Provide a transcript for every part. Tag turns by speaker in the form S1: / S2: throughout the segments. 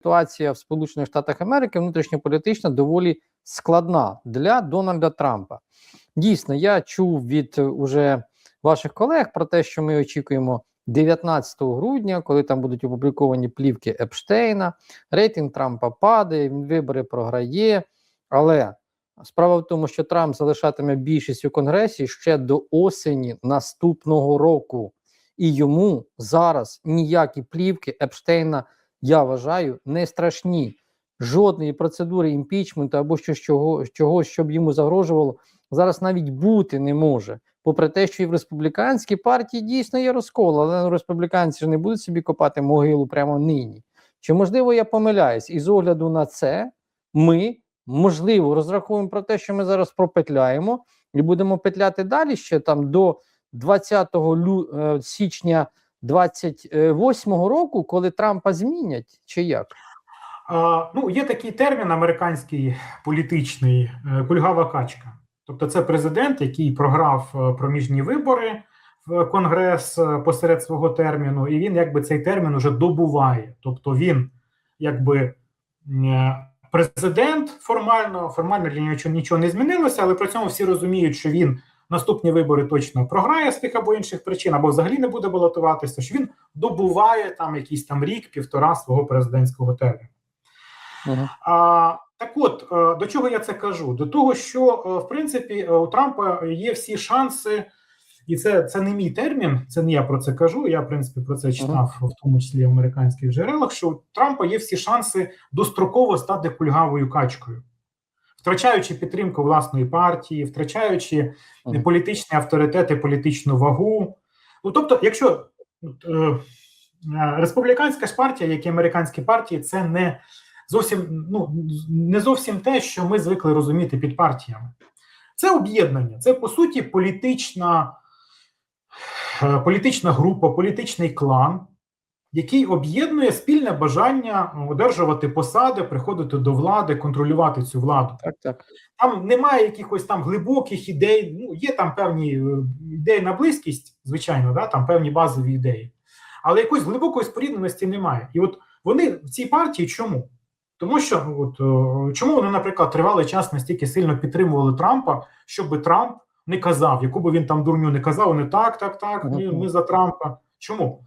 S1: ситуація в Сполучених Штатах Америки внутрішньополітична доволі складна для Дональда Трампа. Дійсно, я чув від е, уже ваших колег про те, що ми очікуємо 19 грудня, коли там будуть опубліковані плівки Епштейна. Рейтинг Трампа падає, він вибори програє. Але справа в тому, що Трамп залишатиме більшість у Конгресі ще до осені наступного року. І йому зараз ніякі плівки Епштейна, я вважаю, не страшні. Жодної процедури імпічменту або щось чого, щоб йому загрожувало, зараз навіть бути не може. Попри те, що і в республіканській партії дійсно є розкол, але республіканці ж не будуть собі копати могилу прямо нині. Чи можливо я помиляюсь? І з огляду на це ми можливо розраховуємо про те, що ми зараз пропетляємо і будемо петляти далі ще там до 20 лю... е, січня 28 року, коли Трампа змінять, чи як?
S2: А, ну, є такий термін американський політичний е, кульгава качка. Тобто, це президент, який програв е, проміжні вибори в Конгрес е, посеред свого терміну, і він якби цей термін уже добуває. Тобто він якби президент формально, формально для нього нічого не змінилося, але при цьому всі розуміють, що він наступні вибори точно програє з тих або інших причин, або взагалі не буде балотуватися. Що він добуває там якийсь там рік, півтора свого президентського терміну.
S1: Угу.
S2: А, Так от, е, до чого я це кажу? До того, що е, в принципі у Трампа є всі шанси, і це це не мій термін, це не я про це кажу. Я в принципі про це читав, в тому числі в американських джерелах. Що у Трампа є всі шанси достроково стати кульгавою качкою, втрачаючи підтримку власної партії, втрачаючи
S1: Мгм.
S2: політичний авторитет політичну вагу. Ну тобто, якщо е, е, республіканська ж партія, як і американські партії, це не зовсім ну не зовсім те, що ми звикли розуміти під партіями. Це об'єднання, це по суті політична, е, політична група, політичний клан, який об'єднує спільне бажання одержувати посади, приходити до влади, контролювати цю владу.
S1: Так, так.
S2: Там немає якихось там глибоких ідей. Ну, є там певні е, ідеї на близькість, звичайно, да, там певні базові ідеї, але якоїсь глибокої спорідненості немає. І от вони в цій партії чому? Тому що ну, от е, чому вони, наприклад, тривалий час настільки сильно підтримували Трампа, щоб Трамп не казав, яку би він там дурню не казав, вони так, так, так, ми, ми за Трампа. Чому?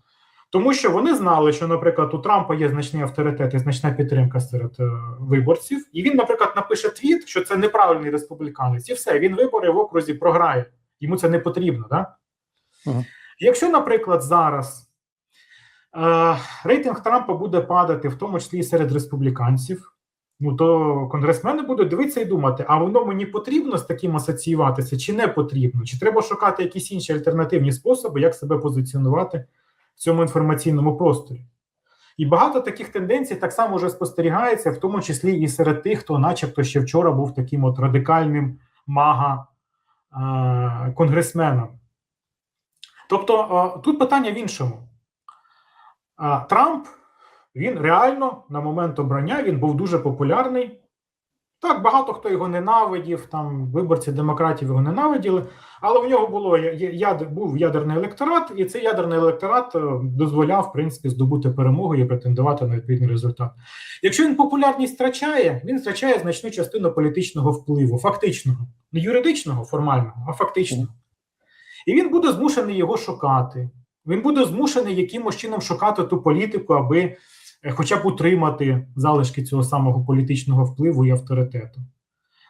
S2: Тому що вони знали, що, наприклад, у Трампа є значний авторитет і значна підтримка серед е, виборців, і він, наприклад, напише твіт, що це неправильний республіканець, і все, він вибори в окрузі програє. Йому це не потрібно. Да?
S1: Угу.
S2: Якщо, наприклад, зараз е, рейтинг Трампа буде падати, в тому числі і серед республіканців, ну то конгресмени будуть дивитися і думати, а воно мені потрібно з таким асоціюватися, чи не потрібно, чи треба шукати якісь інші альтернативні способи, як себе позиціонувати в цьому інформаційному просторі. І багато таких тенденцій так само вже спостерігається, в тому числі і серед тих, хто, начебто, ще вчора був таким от радикальним мага е. Тобто, е, тут питання в іншому. Е, Трамп він реально на момент обрання він був дуже популярний. Так, багато хто його ненавидів, там виборці демократів його ненавиділи, але у нього було яд, був ядерний електорат, і цей ядерний електорат е, дозволяв, в принципі, здобути перемогу і претендувати на відповідний результат. Якщо він популярність втрачає, він втрачає значну частину політичного впливу, фактичного, не юридичного, формального, а фактичного. І він буде змушений його шукати. Він буде змушений якимось чином шукати ту політику, аби хоча б утримати залишки цього самого політичного впливу і авторитету.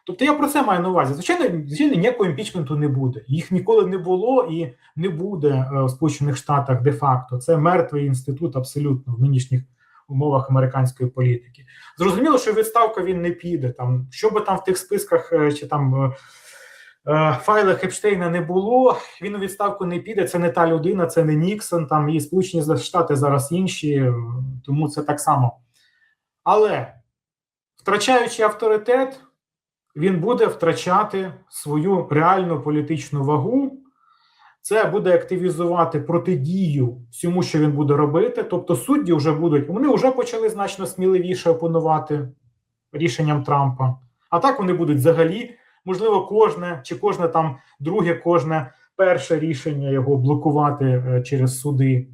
S2: Тобто я про це маю на увазі. Звичайно, звичайно, ніякого імпічменту не буде. Їх ніколи не було і не буде в Сполучених Штатах де-факто. Це мертвий інститут абсолютно в нинішніх умовах американської політики. Зрозуміло, що відставка він не піде. Там, Що би там в тих списках чи там файлах Епштейна не було, він у відставку не піде. Це не та людина, це не Ніксон, там і Сполучені Штати зараз інші, тому це так само. Але втрачаючи авторитет, він буде втрачати свою реальну політичну вагу. Це буде активізувати протидію всьому, що він буде робити. Тобто, судді вже будуть, вони вже почали значно сміливіше опонувати рішенням Трампа. А так вони будуть взагалі можливо, кожне чи кожне там друге, кожне перше рішення його блокувати е, через суди.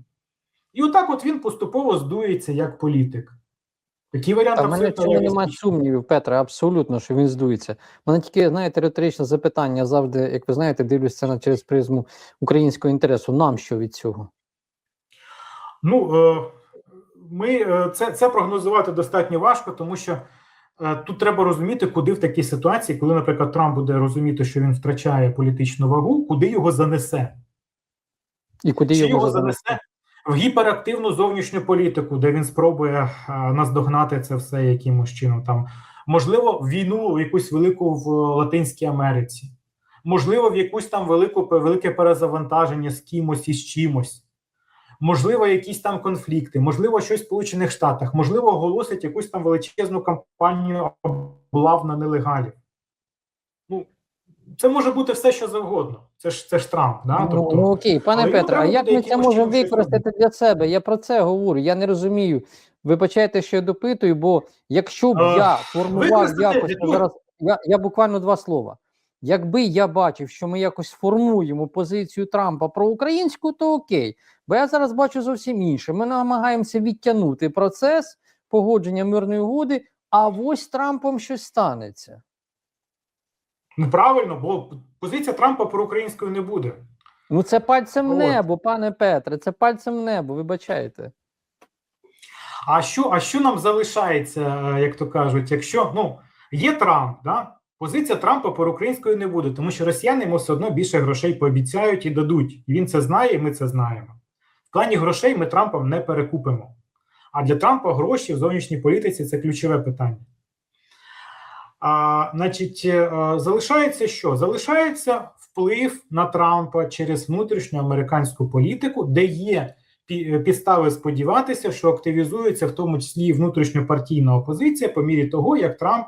S2: І отак от він поступово здується як політик. Такий варіант
S1: Та в мене цьому немає сумнівів, Петре, абсолютно, що він здується. Мене тільки, знаєте, риторичне запитання завжди, як ви знаєте, дивлюся на через призму українського інтересу. Нам що від цього?
S2: Ну, е, ми, е, це, це прогнозувати достатньо важко, тому що тут треба розуміти, куди в такій ситуації, коли, наприклад, Трамп буде розуміти, що він втрачає політичну вагу, куди його занесе.
S1: І куди
S2: Чи
S1: його,
S2: його
S1: занесе?
S2: в гіперактивну зовнішню політику, де він спробує е, наздогнати це все якимось чином. Там можливо, в війну в якусь велику в Латинській Америці, можливо, в якусь там велику велике перезавантаження з кимось і з чимось. Можливо, якісь там конфлікти, можливо, щось в Сполучених Штатах, можливо, оголосить якусь там величезну кампанію облав на нелегалів. Ну, це може бути все, що завгодно. Це ж це ж Трамп. Да?
S1: Ну,
S2: Тобто,
S1: ну окей, пане Петре, а як ми це можемо використати для себе? Я про це говорю. Я не розумію. Вибачайте, що я допитую, бо якщо б
S2: Е,
S1: я формував якось зараз, я, я буквально два слова. Якби я бачив, що ми якось формуємо позицію Трампа про українську, то окей. Бо я зараз бачу зовсім інше. Ми намагаємося відтягнути процес погодження мирної угоди, а ось Трампом щось станеться.
S2: Ну правильно, бо позиція Трампа про українською не буде.
S1: Ну, це пальцем
S2: От.
S1: небо, пане Петре. Це пальцем небо, вибачайте.
S2: А що, а що нам залишається, е, як то кажуть, якщо ну є Трамп, да? Позиція Трампа про українською не буде, тому що росіяни йому все одно більше грошей пообіцяють і дадуть. Він це знає, і ми це знаємо. В плані грошей ми Трампом не перекупимо. А для Трампа гроші в зовнішній політиці це ключове питання. А, Значить, е, залишається що? Залишається вплив на Трампа через внутрішню американську політику, де є підстави сподіватися, що активізується в тому числі внутрішньопартійна опозиція по мірі того, як Трамп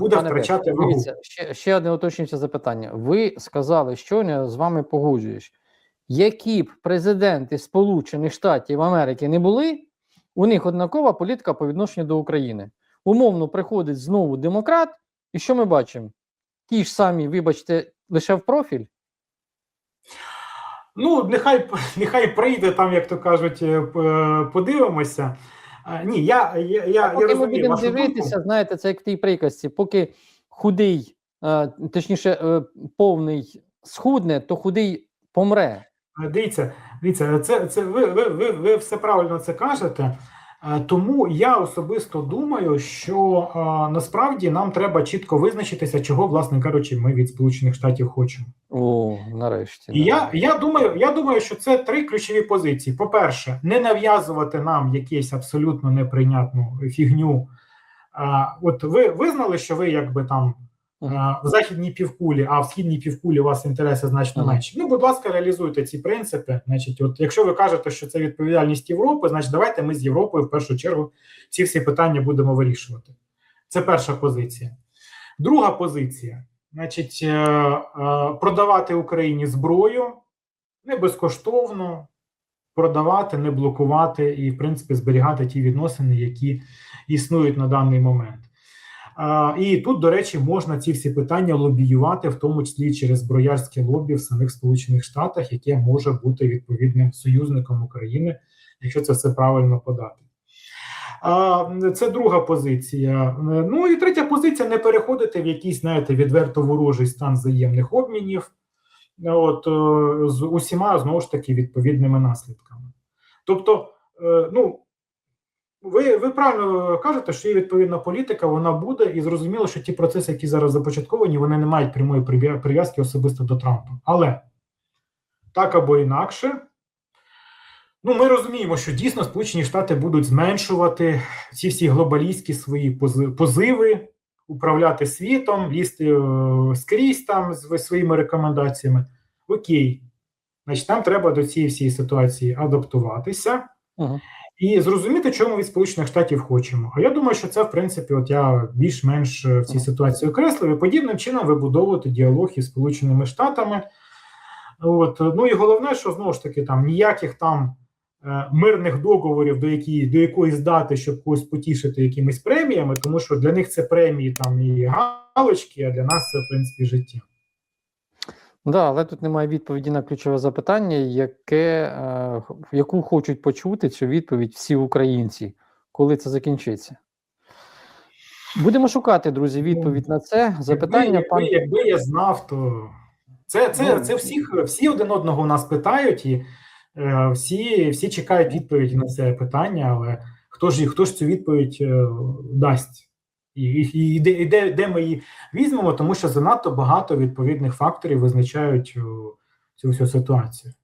S2: буде
S1: Пане
S2: втрачати вагу.
S1: ще, ще одне уточнююче запитання. Ви сказали, щойно я з вами погоджуюсь. Які б президенти Сполучених Штатів Америки не були, у них однакова політика по відношенню до України. Умовно приходить знову демократ, і що ми бачимо? Ті ж самі, вибачте, лише в профіль.
S2: Ну, нехай нехай прийде там, як то кажуть, е, подивимося. А, Ні, я, я, я, я
S1: Поки ми
S2: розумію
S1: будемо
S2: вашу
S1: дивитися,
S2: думку.
S1: знаєте, це як в тій приказці, поки худий, е, точніше, е, повний схудне, то худий помре.
S2: Е, Дивіться, дивіться, це, це ви, ви, ви, ви все правильно це кажете. Е, Тому я особисто думаю, що е, насправді нам треба чітко визначитися, чого, власне кажучи, ми від Сполучених Штатів хочемо.
S1: О, нарешті.
S2: І я,
S1: нарешті.
S2: я думаю, я думаю, що це три ключові позиції. По-перше, не нав'язувати нам якусь абсолютно неприйнятну фігню. От ви визнали, що ви якби там в західній півкулі, а в східній півкулі у вас інтереси значно менші. Ну, будь ласка, реалізуйте ці принципи. Значить, от якщо ви кажете, що це відповідальність Європи, значить давайте ми з Європою в першу чергу ці всі питання будемо вирішувати. Це перша позиція. Друга позиція. Значить, е, е, продавати Україні зброю не безкоштовно, продавати, не блокувати і, в принципі, зберігати ті відносини, які існують на даний момент. І тут, до речі, можна ці всі питання лобіювати, в тому числі через зброярське лобі в самих Сполучених Штатах, яке може бути відповідним союзником України, якщо це все правильно подати. Це друга позиція. Ну і третя позиція не переходити в якийсь, знаєте, відверто ворожий стан взаємних обмінів, от е, з усіма знову ж таки відповідними наслідками. Тобто, е, ну ви, ви правильно кажете, що є відповідна політика, вона буде, і зрозуміло, що ті процеси, які зараз започатковані, вони не мають прямої прив'язки особисто до Трампа. Але так або інакше. Ну, ми розуміємо, що дійсно Сполучені Штати будуть зменшувати ці всі глобалістські свої позиви, управляти світом, лізти е, скрізь там з своїми рекомендаціями. Окей, значить, нам треба до цієї всієї ситуації адаптуватися
S1: Мгм.
S2: І зрозуміти, чого ми від Сполучених Штатів хочемо. А я думаю, що це, в принципі, от я більш-менш е, в цій ситуації окреслив і подібним чином вибудовувати діалог із Сполученими Штатами. От, ну і головне, що знову ж таки там ніяких там е, мирних договорів, до які до якоїсь дати, щоб когось потішити якимись преміями, тому що для них це премії там і галочки, а для нас це в принципі життя.
S1: Да, але тут немає відповіді на ключове запитання, яке, е, яку хочуть почути цю відповідь всі українці, коли це закінчиться. Будемо шукати, друзі, відповідь на це запитання.
S2: якби,
S1: Пан
S2: якби, якби я знав, то це, це,
S1: Ну,
S2: це всіх, всі один одного у нас питають, і е, всі, всі чекають відповіді на це питання, але хто ж, хто ж цю відповідь е, дасть? І, і, і, де, де, ми її візьмемо, тому що занадто багато відповідних факторів визначають цю всю ситуацію.